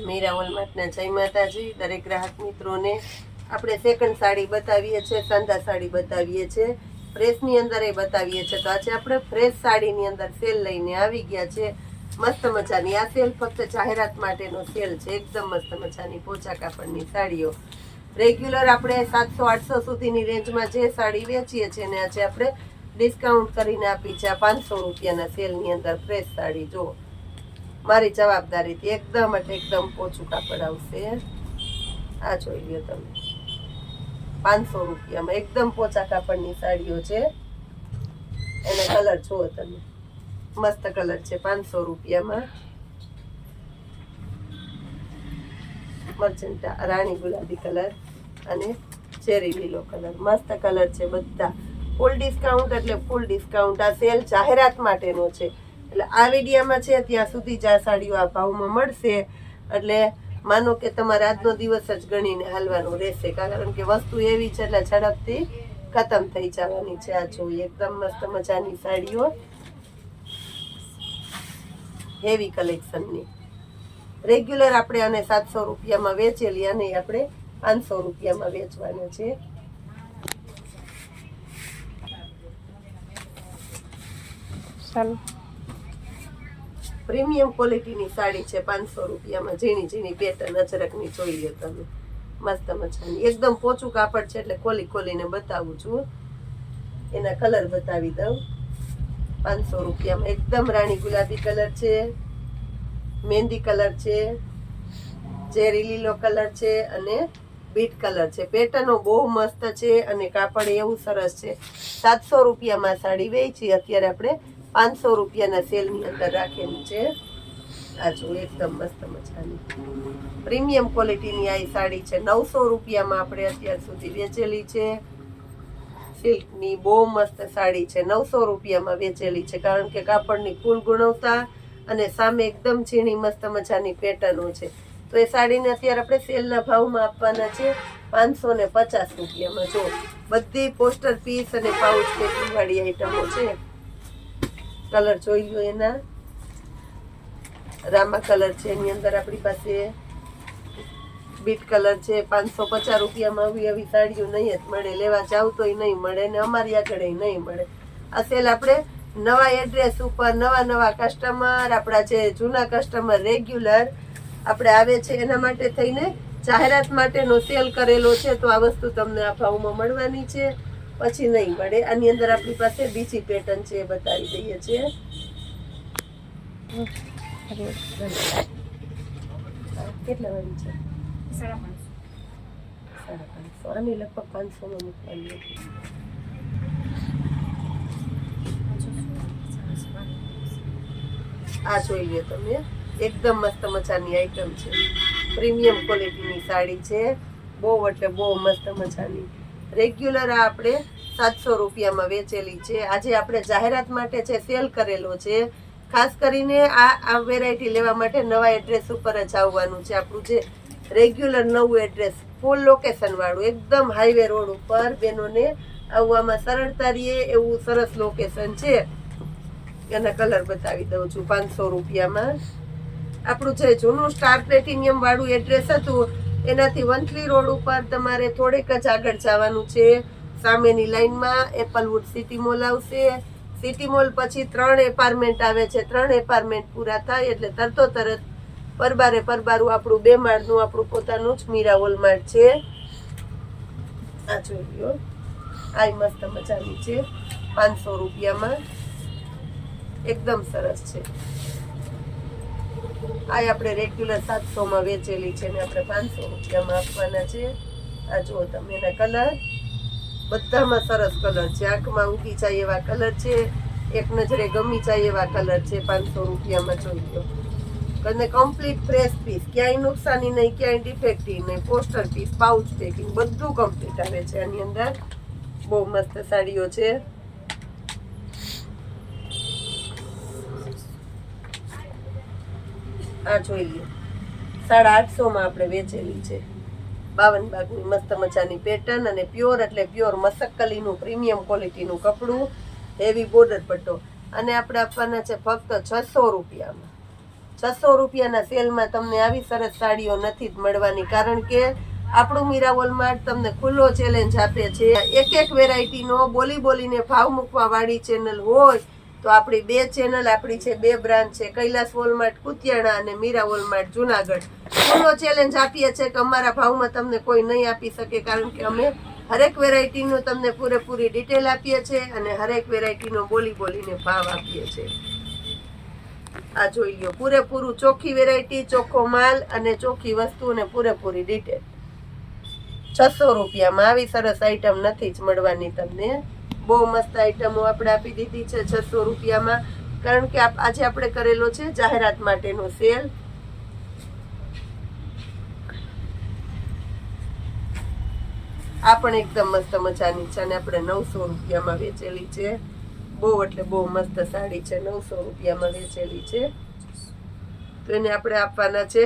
મીરા વોલમાર્ટના જય માતાજી. દરેક ગ્રાહક મિત્રોને આપણે સેકન્ડ સાડી બતાવીએ છીએ, સાંધા સાડી બતાવીએ છીએ. પ્રેસની અંદર એ બતાવીએ છીએ. તો આજે આપણે ફ્રેશ સાડીની અંદર સેલ લઈને આવી ગયા છે મસ્ત મજાની. આ સેલ ફક્ત જાહેરાત માટેનો સેલ છે. એકદમ મસ્ત મજાની પોચા કાપડની સાડીઓ. રેગ્યુલર આપણે સાતસો, આઠસો સુધીની રેન્જમાં જે સાડી વેચીએ છીએ ને આજે આપણે ડિસ્કાઉન્ટ કરીને આપી છે પાંચસો રૂપિયાના સેલની અંદર ફ્રેશ સાડી. જુઓ. મારી જવાબદારીથી એકદમ એટલે એકદમ પોચું કાપડ આવશે. આ જોઈ લો તમે. પાંચસો રૂપિયામાં એકદમ પોચા કાપડની સાડીઓ છે. એને કલર જુઓ તમે. મસ્ત કલર છે પાંચસો રૂપિયામાં. મર્ચન્ટા રાણી ગુલાબી કલર અને ચેરી લીલો કલર મસ્ત કલર છે બધા. ફૂલ ડિસ્કાઉન્ટ એટલે ફૂલ ડિસ્કાઉન્ટ આ સેલ જાહેરાત માટેનો છે. એટલે આ વિડીયામાં છે, ત્યાં સુધી જ આ સાડીઓ આ ભાવમાં મળશે. એટલે માનો કે તમારે આજનો દિવસ જ ગણીને હાલવાનું રહેશે, કારણ કે વસ્તુ એવી છે, એટલે ઝડપથી ખતમ થઈ જવાની છે આ જોઈએ એકદમ મસ્ત મજાની સાડીઓ. હેવી કલેક્શનની રેગ્યુલર આપણે આને સાતસો રૂપિયામાં વેચેલી અને આપણે પાંચસો રૂપિયામાં વેચવાના છે. ચાલો. પ્રીમિયમ ક્વોલિટીની સાડી છે પાંચસો રૂપિયામાં, ઝીણી ઝીણી પેટર્ન અજરકની જોઈ લો તમે. મસ્ત મજાની. એકદમ પોચું કાપડ છે એટલે ખોલી ખોલીને બતાવું છું. એના કલર બતાવી દઉં. પાંચસો રૂપિયામાં. એકદમ રાણી ગુલાબી કલર છે. મહેંદી કલર છે. ચેરી લીલો કલર છે અને બીટ કલર છે. પેટર્નો બહુ મસ્ત છે અને કાપડ એવું સરસ છે. સાતસો રૂપિયામાં સાડી વેચી. અત્યારે આપણે પાંચસો રૂપિયાના સેલની અંદર રાખેલી છે. આ જો એકદમ મસ્ત મજાની પ્રીમિયમ ક્વોલિટીની આ સાડી છે. નવસો રૂપિયામાં આપણે અત્યાર સુધી વેચેલી છે. સિલ્કની બહુ મસ્ત સાડી છે. નવસો રૂપિયામાં વેચેલી છે, કારણ કે કાપડની ફૂલ ગુણવત્તા અને સામે એકદમ ઝીણી મસ્ત મજાની પેટર્નો છે. તો એ સાડીને અત્યારે આપણે સેલના ભાવમાં આપવાના છે પાંચસો ને પચાસ રૂપિયામાં. જો બધી પોસ્ટર પીસ અને પાઉચ પેકિંગવાળી આઈટમો છે કલર જોઈ લો એના. રામા કલર છે, એની અંદર આપણી પાસે બીટ કલર છે, પાંચસો પચાસ રૂપિયામાં આવી આવી સાડીઓ નહીં જ મળે. લેવા જાવ તોય નહીં મળે ને અમારી આગળ નહીં મળે. આ સેલ આપણે નવા એડ્રેસ ઉપર, નવા નવા કસ્ટમર આપણા જે જૂના કસ્ટમર રેગ્યુલર આપણે આવે છે એના માટે થઈને જાહેરાત માટેનો સેલ કરેલો છે. તો આ વસ્તુ તમને આ ભાવમાં મળવાની છે. પછી નહીં પડે આની અંદર આપણી પાસે બીજી પેટર્ન છે એ બતાવી દઈએ છીએ. કેટલા વાળી છે? સાડા પાંચસો આની લગભગ પાંચસોમાં મૂકવાની આ જોઈ લ્યો તમે. એકદમ મસ્ત મજાની આઈટમ છે. પ્રીમિયમ ક્વોલિટીની સાડી છે. બહુ એટલે બહુ મસ્ત મજાની. રેગ્યુલર આપણે સાતસો રૂપિયામાં વેચેલી છે. આજે આપણે જાહેરાત માટે છે સેલ કરેલો છે, ખાસ કરીને આ આ વેરાયટી લેવા માટે નવા એડ્રેસ ઉપર જ આવવાનું છે. આપણું જે રેગ્યુલર નવું એડ્રેસ ફૂલ લોકેશનવાળું એકદમ હાઈવે રોડ ઉપર બેનોને આવવામાં સરળતા રહીએ એવું સરસ લોકેશન છે. એના કલર બતાવી દઉં છું પાંચસો રૂપિયામાં. આપણું જે જૂનું સ્ટાર પ્લેટિનિયમ એડ્રેસ હતું એનાથી વંથલી રોડ ઉપર તમારે થોડેક જ આગળ જવાનું છે. સામેની લાઈનમાં એપલવુડ સિટી મોલ આવશે. સિટી મોલ પછી ત્રણ એપાર્ટમેન્ટ આવે છે. ત્રણ એપાર્ટમેન્ટ પૂરા થાય એટલે તરતો તરત પરબારે પરબારું આપણું બે માળનું આપણું પોતાનું જ મીરા વોલમાર્ટ છે. આ જોઈ લો આ મસ્ત મજાની છે. પાંચસો રૂપિયામાં. એકદમ સરસ છે. આ આપણે રેગ્યુલર સાતસોમાં વેચેલી છે ને આપણે પાંચસો રૂપિયામાં આપવાના છે. આ જુઓ તમે એના કલર બધામાં સરસ કલર છે. આંખમાં ઊંઘી જાય એવા કલર છે. એક નજરે ગમી જાય એવા કલર છે. પાંચસો રૂપિયામાં જોઈ લો. અને કમ્પ્લીટ ફ્રેશ પીસ ક્યાંય નુકસાની નહીં, ક્યાંય ડિફેક્ટિવ નહીં. પોસ્ટર પીસ પાઉચ પેકિંગ બધું કમ્પ્લીટ આવે છે આની અંદર. બહુ મસ્ત સાડીઓ છે. આ જોઈ લ્યો. સાડા આઠસોમાં આપણે વેચેલી છે. બાવન બાગની મસ્ત મજાની પેટર્ન અને પ્યોર એટલે પ્યોર મસક્કલીનું પ્રીમિયમ ક્વોલિટીનું કપડું હેવી બોર્ડર પટ્ટો. અને આપણે આપવાના છે ફક્ત છસો રૂપિયામાં. છસો રૂપિયાના સેલમાં તમને આવી સરસ સાડીઓ નથી જ મળવાની, કારણ કે આપણું મીરા વોલમાર્ટ તમને ખુલ્લો ચેલેન્જ આપે છે. એક એક વેરાયટીનો બોલી બોલીને ભાવ મૂકવા વાળી ચેનલ હોય તો આપણી બે ચેનલ, આપણી છે બે બ્રાન્ચ છે, કૈલાસ વોલમાર્ટ, કુતિયાણા અને મીરા વોલમાર્ટ, જુનાગઢ. એનો ચેલેન્જ આપીએ છીએ કે અમારા ભાવમાં તમને કોઈ નહીં આપી શકે, કારણ કે અમે હરેક વેરાયટીનું તમને પૂરેપૂરી ડિટેલ આપીએ છીએ અને હરેક વેરાયટીનો બોલી બોલીને ભાવ આપીએ છીએ આ જોઈ લો પૂરેપૂરું ચોખ્ખી વેરાયટી ચોખ્ખો માલ અને ચોખ્ખી વસ્તુ અને પૂરેપૂરી ડિટેલ છસો રૂપિયામાં આવી સરસ આઈટમ નથી જ મળવાની તમને. બહુ મસ્ત આઈટમો આપણે આપી દીધી છે છસો રૂપિયામાં. કારણ કે આજે આપણે કરેલો છે જાહેરાત માટેનો સેલ. આ પણ એકદમ મસ્ત મજાની છે અને આપણે નવસો રૂપિયામાં વેચેલી છે. બહુ એટલે બહુ મસ્ત સાડી છે, નવસો રૂપિયામાં વેચેલી છે. તો એને આપણે આપવાના છે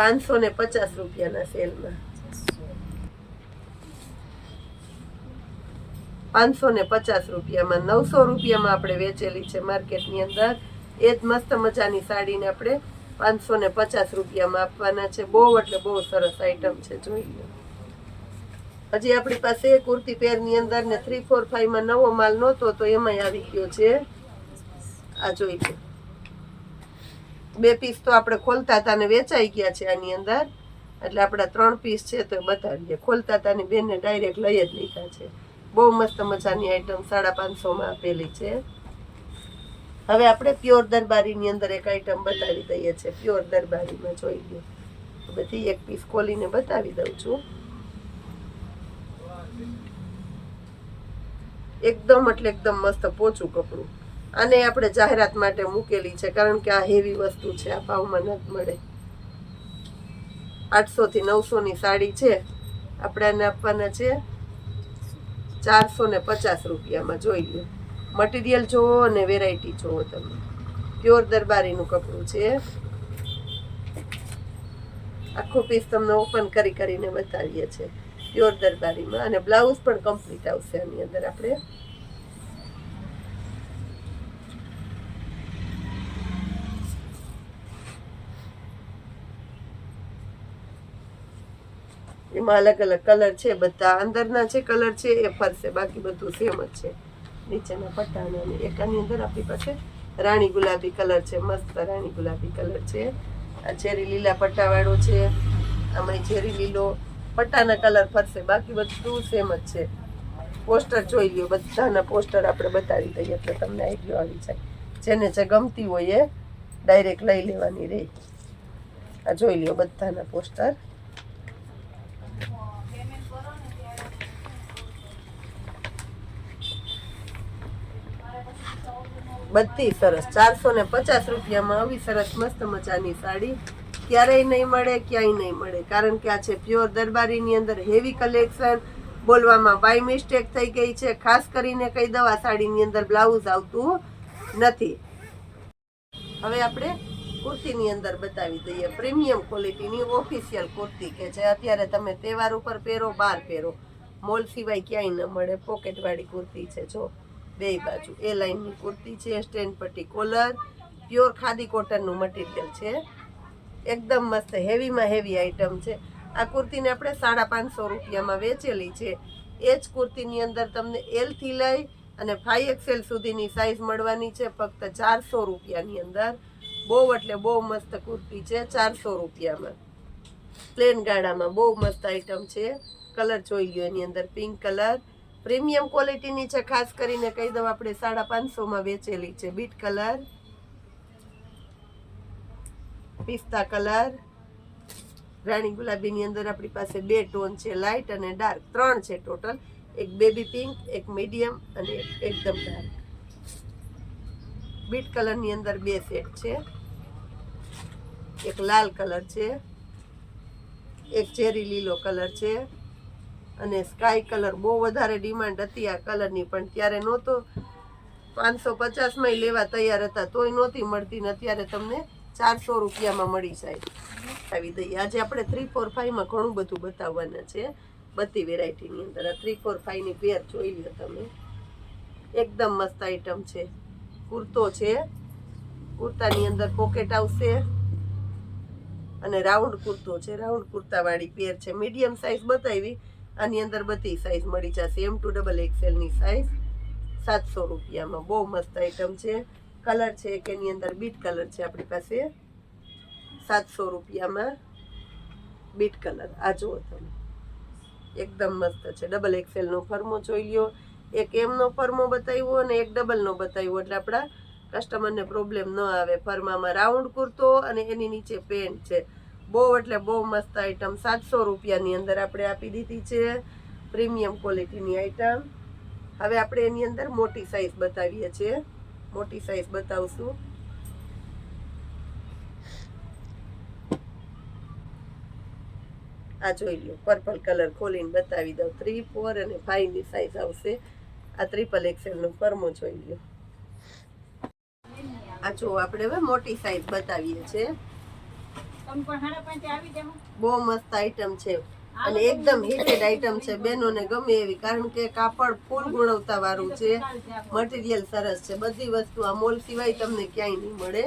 પાંચસો ને પચાસ રૂપિયાના સેલમાં. પાંચસો ને પચાસ રૂપિયામાં. નવસો રૂપિયામાં આપણે વેચેલી છે માર્કેટની અંદર. એ જ મસ્ત મજાની સાડીને આપણે પાંચસો ને પચાસ રૂપિયામાં આપવાના છે. બહુ એટલે બહુ સરસ આઈટમ છે, જોઈ લો. હજી આપણી પાસે કુર્તી પેરની અંદર ને થ્રી ફોર ફાઈવમાં નવો માલ નહોતો, તો એમાંય આવી ગયો છે. આ જોઈ લો. બે પીસ તો આપણે ખોલતા હતા ને વેચાઈ ગયા છે આની અંદર. એટલે આપણા ત્રણ પીસ છે તો બતાવીએ. ખોલતા હતા ને બેનને ડાયરેક્ટ લઈ જ લીધા છે. બહુ મસ્ત મજાની આઈટમ સાડા પાંચસોમાં આપેલી છે. હવે આપણે પ્યોર દરબારીની અંદર એક આઈટમ બતાવી દઈએ છીએ. પ્યોર દરબારીમાં જોઈ લો. બધી એક પીસ ખોલીને બતાવી દઉં છું. એકદમ એટલે એકદમ મસ્ત પોચું કપડું. આને આપણે જાહેરાત માટે મૂકેલી છે, કારણ કે આ હેવી વસ્તુ છે, આ ભાવમાં નથી મળે. આઠસો થી નવસો સાડી છે, આપણે આને આપવાના છે ચારસો ને પચાસ રૂપિયામાં, જોઈ લો મટીરિયલ જોવો અને વેરાયટી જોવો તમે. પ્યોર દરબારીનું કપડું છે. આખો પીસ તમને ઓપન કરી કરીને બતાવીએ છીએ. પ્યોર દરબારીમાં અને બ્લાઉઝ પણ કમ્પ્લીટ આવશે આની અંદર આપણે. એમાં અલગ અલગ કલર છે, બધા અંદરના જે કલર છે એ ફરશે, બાકી બધું સેમ જ છે. નીચેના પટ્ટાના એક આની અંદર આપણી પાસે રાણી ગુલાબી કલર છે, મસ્ત રાણી ગુલાબી કલર છે. આ ઝેરી લીલા પટ્ટાવાળો છે, આમાં ઝેરી લીલો પટ્ટાના કલર ફરશે, બાકી બધું સેમ જ છે. પોસ્ટર જોઈ લ્યો, બધાના પોસ્ટર આપણે બતાવી દઈએ એટલે તમને આઈડિયો આવી જાય. જેને જે ગમતી હોય એ ડાયરેક્ટ લઈ લેવાની રહી આ જોઈ લ્યો, બધાના પોસ્ટર. બધી સરસ. ચારસો ને પચાસ રૂપિયામાં આવી સરસ મસ્ત મજાની સાડી. ક્યારેય નહીં મળે, ક્યાંય નહીં મળે. કારણ કે આ છે પ્યોર દરબારીની અંદર હેવી કલેક્શન બોલવામાં બાય મિસ્ટેક થઈ ગઈ છે. ખાસ કરીને કઈ દવા સાડીની અંદર બ્લાઉઝ આવતું નથી. હવે આપણે કુર્તીની અંદર બતાવી દઈએ. પ્રીમિયમ ક્વોલિટીની ઓફિશિયલ કુર્તી કે જે અત્યારે તમે તહેવાર ઉપર પહેરો, બહાર પહેરો. મોલ સિવાય ક્યાંય ન મળે. પોકેટવાળી કુર્તી છે, જો. બે બાજુ. એ લાઇનની કુર્તી છે, સ્ટેન્ડ પટ્ટી કોલર, પ્યોર ખાદી કોટનનું મટીરિયલ છે. એકદમ મસ્ત, હેવીમાં હેવી આઈટમ છે. આ કુર્તીને આપણે સાડા પાંચસો રૂપિયામાં વેચેલી છે. એ જ કુર્તીની અંદર તમને એલથી લઈ અને ફાઈ એક્સેલ સુધીની સાઇઝ મળવાની છે ફક્ત ચારસો રૂપિયાની અંદર. બહુ એટલે બહુ મસ્ત કુર્તી છે, ચારસો રૂપિયામાં. પ્લેન ગાળામાં બહુ મસ્ત આઈટમ છે. કલર જોઈ લ્યો એની અંદર, પિંક કલર. પ્રીમિયમ ક્વોલિટીની છે, ખાસ કરીને કહી દઉં આપણે સાડા પાંચસોમાં વેચેલી છે. બીટ કલર, પિસ્તા કલર, રાણી ગુલાબીની અંદર આપણી પાસે બે ટોન છે, લાઇટ અને ડાર્ક. ત્રણ છે ટોટલ. એક બેબી પિંક, એક મીડિયમ અને એક એકદમ ડાર્ક. બીટ કલરની અંદર બે સેટ છે. એક લાલ કલર છે. એક ચેરી લીલો કલર છે. અને સ્કાય કલર બહુ વધારે ડિમાન્ડ હતી આ કલરની પણ ત્યારે નહોતો. પાંચસો પચાસમાં લેવા તૈયાર હતા, તોય નહોતી મળતી ને અત્યારે તમને ચારસો રૂપિયામાં મળી જાય. આવી દઈએ. આજે આપણે થ્રી ફોર ફાઈવમાં ઘણું બધું બતાવવાના છે. બધી વેરાયટીની અંદર. આ થ્રી ફોર ફાઈવની પેર જોઈ લો તમે. એકદમ મસ્ત આઈટમ છે. કુર્તો છે. કુર્તાની અંદર પોકેટ આવશે. અને રાઉન્ડ કુર્તો છે. રાઉન્ડ કુર્તાવાળી પેર છે. મીડિયમ સાઇઝ બતાવી. આની અંદર બધી સાઇઝ મળી જશે. એમ ટુ ડબલ એક્સેલની સાઇઝ સાતસો રૂપિયામાં. બહુ મસ્ત આઈટમ છે. કલર છે કે એની અંદર બીટ કલર છે આપણી પાસે. સાતસો રૂપિયામાં બીટ કલર આ જુઓ તમે. એકદમ મસ્ત છે. ડબલ એક્સેલનો ફર્મો જોઈ લ્યો. એક એમનો ફર્મો બતાવ્યો અને એક ડબલનો બતાવ્યો. એટલે આપણા કસ્ટમરને પ્રોબ્લેમ ન આવે. ફર્મામાં રાઉન્ડ કુર્તો અને એની નીચે પેન્ટ છે. બહુ એટલે બહુ મસ્ત આઈટમ સાતસો રૂપિયાની અંદર આપણે આપી દીધી છે પ્રીમિયમ ક્વોલિટીની આઈટમ હવે આપણે એની અંદર મોટી સાઈઝ બતાવીએ છીએ. મોટી સાઈઝ બતાવશું. આ જોઈ લો પર્પલ કલર ખોલીને બતાવી દઉં. થ્રી ફોર અને ફાઈવની સાઈઝ આવશે. આ ત્રિપલ એક્સેલ નો ફર્મો જોઈ લો. આ જો આપણે હવે મોટી સાઈઝ બતાવીએ છીએ તમે પણ હાડા પાંચે આવી જાઓ બહુ મસ્ત આઈટમ છે. અને એકદમ હિટેડ આઈટમ છે બેનોને ગમે એવી કારણ કે કાપડ ફૂલ ગુણવતા વાળું છે. મટીરિયલ સરસ છે. બધી વસ્તુ આ મોલ સિવાય તમને ક્યાંય નહીં મળે.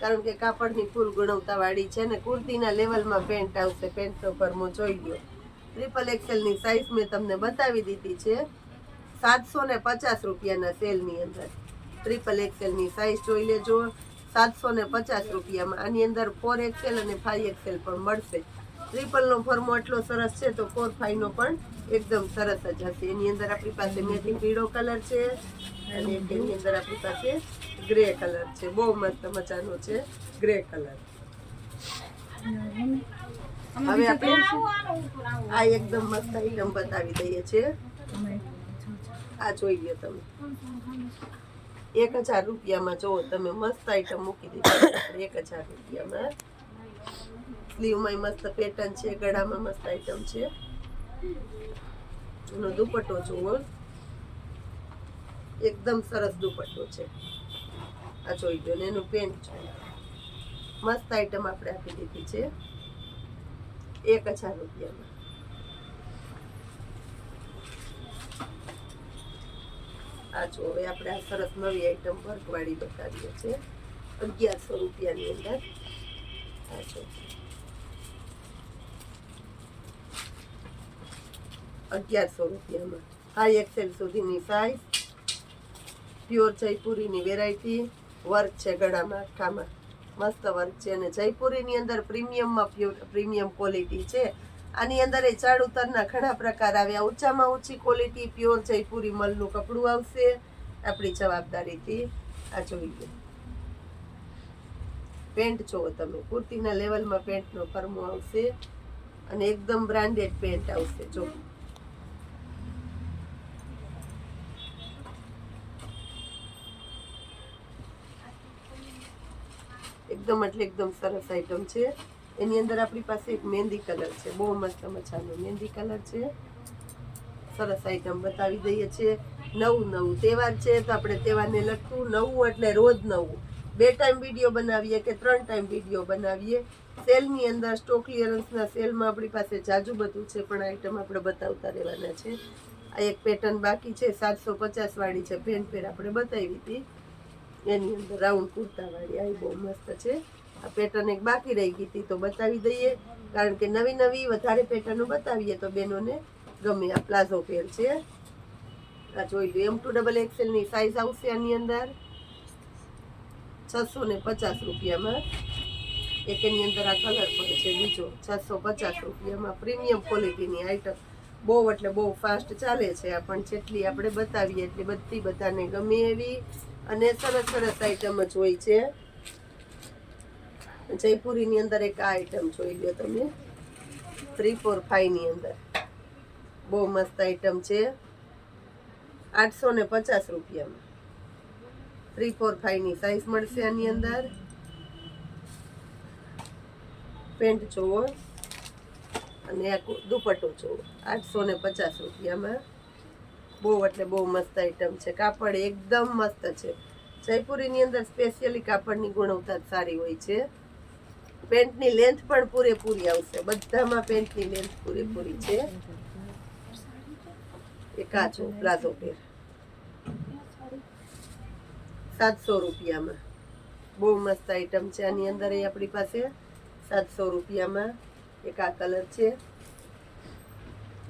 કારણ કે કાપડની ફૂલ ગુણવતા વાળી છે અને કુર્તીના લેવલમાં પેન્ટ આવશે. પેન્ટનો ફરમો જોઈ લો ટ્રિપલ એક્સેલની સાઇઝ મેં તમને બતાવી દીધી છે. સાતસો ને પચાસ રૂપિયાના સેલની અંદર. ટ્રિપલ એક્સેલની સાઇઝ જોઈ લેજો. સાતસો ને પચાસ રૂપિયામાં. આની અંદર ફોર એક્સેલ અને ફાઈવ એક્સેલ પણ મળશે. ટ્રિપલનો ફર્મો એટલો સરસ છે, તો ફોર ફાઈવનો પણ એકદમ સરસ જ હશે. એની અંદર આપણી પાસે મેથી પીળો કલર છે અને એની અંદર આપણી પાસે ગ્રે કલર છે. બહુ મસ્ત મજાનો છે ગ્રે કલર હવે આપણે આ એકદમ મસ્ત આઈટમ બતાવી દઈએ છીએ. આ જોઈ લો તમે. એક હજાર રૂપિયામાં જુઓ, તમે મસ્ત આઈટમ મૂકી દીધી એક હજાર રૂપિયામાં સ્લીવમાં મસ્ત પેટર્ન છે, ગળામાં મસ્ત આઈટમ છે. એનો દુપટ્ટો જુઓ. એકદમ સરસ દુપટ્ટો છે. આ જોઈ લો ને, એનું પેન્ટ છે. મસ્ત આઈટમ આપણે આપી દીધી છે. એક હજાર રૂપિયામાં. આ જો હવે આપણે આ સરસ નવી આઈટમ વર્કવાળી બતાવીએ છીએ. અગિયારસો રૂપિયાની અંદર. આ જો. અગિયારસો રૂપિયામાં. હાઈ એક્સેલ સુધીની સાઈઝ પ્યોર જયપુરીની વેરાયટી વર્ક છે ગળામાં, આખામાં. મસ્ત વર્ક છે. અને જયપુરીની અંદર પ્રીમિયમમાં પ્રીમિયમ ક્વોલિટી છે. આની અંદર એ ચાડ ઉતરના ઘણા પ્રકાર આવ્યા. ઊંચામાં ઊંચી ક્વોલિટી પ્યોર જયપુરી મલનું કપડું આવશે. આપણી જવાબદારીથી આ જોઈ લો. પેન્ટ જોવો તમે. કુર્તીના લેવલમાં પેન્ટનો ફર્મો આવશે અને એકદમ બ્રાન્ડેડ પેન્ટ આવશે. જો એકદમ એટલે એકદમ સરસ આઈટમ છે. એની અંદર આપણી પાસે એક મહેંદી કલર છે. બહુ મસ્ત મજાનો મહેંદી કલર છે. સરસ આઈટમ બતાવી દઈએ છીએ. નવું નવું તહેવાર છે તો આપણે તહેવારને લગતું નવું એટલે રોજ નવું. બે ટાઈમ વીડિયો બનાવીએ કે ત્રણ ટાઈમ વીડિયો બનાવીએ. સેલની અંદર સ્ટોક ક્લિયરન્સના સેલમાં આપણી પાસે જાજુ બધું છે, પણ આઈટમ આપણે બતાવતા રહેવાના છે. આ એક પેટર્ન બાકી છે, સાતસો પચાસ વાળી છે. પેન્ટ પેર આપણે બતાવી હતી. એની અંદર રાઉન્ડ કુર્તાવાળી આ બહુ મસ્ત છે. પેટર્ન એક બાકી રહી ગઈ હતી, તો બતાવી દઈએ. કારણ કે નવી નવી વધારે પેટર્નો બતાવીએ તો બેનોને ગમે આ પ્લાઝો પેર છે. આ જોઈ લો એમ ટુ ડબલ એક્સેલની સાઇઝ આવશે આની અંદર. છસો ને પચાસ રૂપિયામાં. એક એની અંદર આ કલર પડે છે બીજો, છસો પચાસ રૂપિયામાં. પ્રીમિયમ ક્વોલિટીની આઈટમ બહુ એટલે બહુ ફાસ્ટ ચાલે છે પણ જેટલી આપણે બતાવીએ એટલી બધી બધાને ગમે એવી અને સરસ સરસ આઈટમ જ હોય છે. જયપુરીની અંદર એક આ આઈટમ જોઈ લો તમે. થ્રી ફોર ફાઈવની અંદર. બહુ મસ્ત આઈટમ છે. આઠસો ને પચાસ રૂપિયામાં. થ્રી ફોર ફાઈવની સાઈઝ મળશે આની અંદર. પેન્ટ જોવો અને આ દુપટ્ટો જોવો આઠસો ને પચાસ રૂપિયામાં. બહુ એટલે બહુ મસ્ત આઈટમ છે. કાપડ એકદમ મસ્ત છે. જયપુરીની અંદર સ્પેશિયલી કાપડની ગુણવત્તા સારી હોય છે. પેન્ટની લેન્થ પણ પૂરેપૂરી આવશે. બધામાં પેન્ટની લેન્થ પૂરેપૂરી છે. એ કાચો પ્લાઝો પેર સાતસો રૂપિયામાં. બહુ મસ્ત આઈટમ છે. આની અંદર એ આપણી પાસે સાતસો રૂપિયામાં એક આ કલર છે.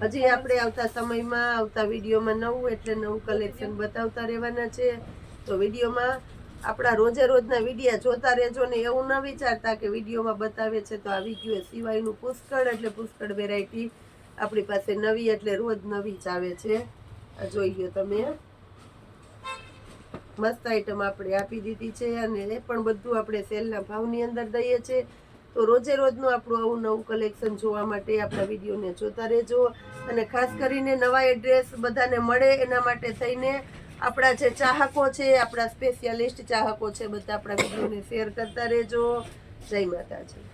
હજી આપણે આવતા સમયમાં, આવતા વિડીયોમાં નવું એટલે નવું કલેક્શન બતાવતા રહેવાના છે. તો વિડીયોમાં આપણા રોજે રોજના વિડીયા જોતા રહેજો ને એવું ન વિચારતા કે વિડીયોમાં બતાવે છે તો આ વીડિયો સિવાયનું પુષ્કળ એટલે પુષ્કળ વેરાયટી આપણી પાસે નવી એટલે રોજ નવી જ આવે છે. જોઈ લો તમે. મસ્ત આઈટમ આપણે આપી દીધી છે અને એ પણ બધું આપણે સેલના ભાવની અંદર દઈએ છીએ તો રોજે રોજનું આપણું આવું નવું કલેક્શન જોવા માટે આપણા વિડીયોને જોતા રહેજો. અને ખાસ કરીને નવા એડ્રેસ બધાને મળે એના માટે થઈને આપણા જે ચાહકો છે, આપણા સ્પેશિયાલિસ્ટ ચાહકો છે, બધા આપણા વિડીયોને શેર કરતા રહેજો. જય માતાજી.